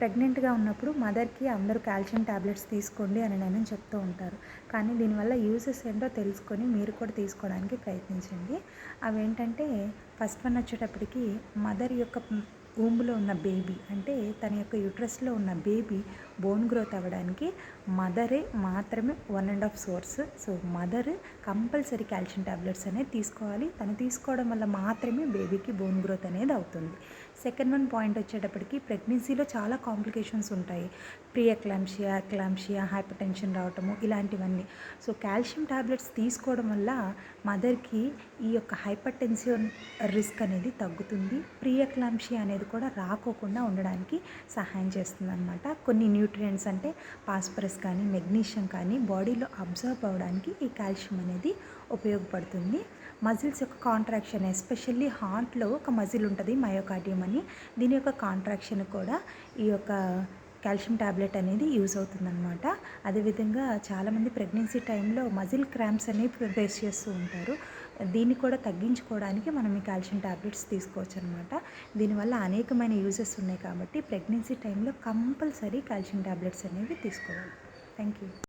ప్రెగ్నెంట్గా ఉన్నప్పుడు మదర్కి అందరూ కాల్షియం ట్యాబ్లెట్స్ తీసుకోండి అని నేను చెప్తూ ఉంటారు. కానీ దీనివల్ల యూసెస్ ఏంటో తెలుసుకొని మీరు కూడా తీసుకోవడానికి ప్రయత్నించండి. అవేంటంటే ఫస్ట్ వన్ వచ్చేటప్పటికి మదర్ యొక్క ఊంబులో ఉన్న బేబీ అంటే తన యొక్క యూట్రస్లో ఉన్న బేబీ బోన్ గ్రోత్ అవ్వడానికి మదరే మాత్రమే one and half source. So mother compulsory calcium tablets అనేది తీసుకోవాలి. తను తీసుకోవడం వల్ల మాత్రమే బేబీకి బోన్ గ్రోత్ అనేది అవుతుంది. సెకండ్ వన్ పాయింట్ వచ్చేటప్పటికి ప్రెగ్నెన్సీలో చాలా కాంప్లికేషన్స్ ఉంటాయి. ప్రియక్లాంషియా క్లాంషియా హైపర్ టెన్షన్ రావటము ఇలాంటివన్నీ. సో కాల్షియం ట్యాబ్లెట్స్ తీసుకోవడం వల్ల మదర్కి ఈ యొక్క హైపర్ టెన్షన్ రిస్క్ అనేది తగ్గుతుంది. ప్రియక్లాంషియా అనేది కూడా రాకోకుండా ఉండడానికి సహాయం చేస్తుంది అనమాట కొన్ని న్యూట్రియంట్స్ అంటే పాస్పరస్ కానీ మెగ్నీషియం కానీ బాడీలో అబ్జర్వ్ అవ్వడానికి ఈ కాల్షియం అనేది ఉపయోగపడుతుంది. మజిల్స్ యొక్క కాంట్రాక్షన్ ఎస్పెషల్లీ హార్ట్లో ఒక మజిల్ ఉంటుంది మయోకార్డియం అని. దీని యొక్క కాంట్రాక్షన్ కూడా ఈ యొక్క కాల్షియం ట్యాబ్లెట్ అనేది యూజ్ అవుతుందన్నమాట. అదేవిధంగా చాలామంది ప్రెగ్నెన్సీ టైంలో మజిల్ క్రాంప్స్ అనేవి ఫేస్ చేస్తూ ఉంటారు. దీన్ని కూడా తగ్గించుకోవడానికి మనం ఈ కాల్షియం ట్యాబ్లెట్స్ తీసుకోవచ్చు అనమాట దీనివల్ల అనేకమైన యూజెస్ ఉన్నాయి కాబట్టి ప్రెగ్నెన్సీ టైంలో కంపల్సరీ కాల్షియం ట్యాబ్లెట్స్ అనేవి తీసుకోవాలి. Thank you